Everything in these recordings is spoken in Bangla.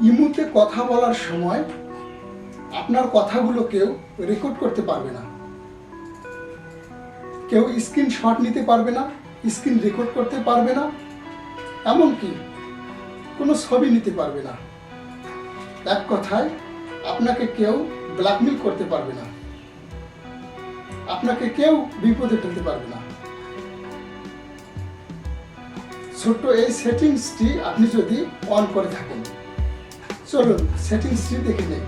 ইমুতে কথা বলার সময় আপনার কথাগুলো কেউ রেকর্ড করতে পারবে না। কেউ স্ক্রিনশট নিতে পারবে না স্ক্রিন রেকর্ড করতে পারবে না, এমনকি কোনো ছবি নিতে পারবে না। এক কথায়, আপনাকে কেউ ব্ল্যাকমেল করতে পারবে না। আপনাকে কেউ বিপদে ফেলতে পারবে না। ছোট্ট এই সেটিংসটি আপনি যদি অন করে থাকেন চলুন সেটিংসটি দেখে নেই।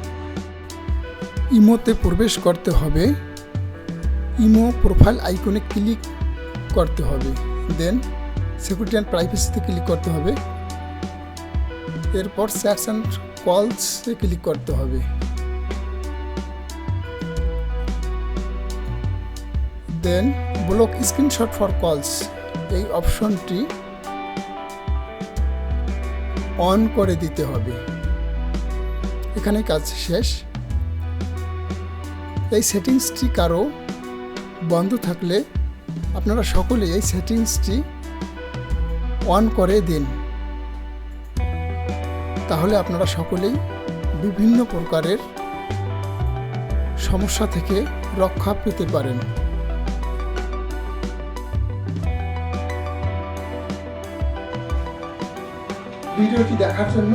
ইমোতে প্রবেশ করতে হবে। ইমো প্রোফাইল আইকনে ক্লিক করতে হবে। দেন সিকিউরিটি অ্যান্ড প্রাইভেসিতে ক্লিক করতে হবে। এরপর স্যাক্স অ্যান্ড কলসে ক্লিক করতে হবে। দেন ব্লক স্ক্রিনশট ফর কলস এই অপশনটি অন করে দিতে হবে। এখানে কাজ শেষ। এই সেটিংসটি কারও বন্ধ থাকলে আপনারা সকলে এই সেটিংসটি অন করে দিন। তাহলে আপনারা সকলেই বিভিন্ন প্রকারের সমস্যা থেকে রক্ষা পেতে পারেন। ভিডিওটি দেখার জন্য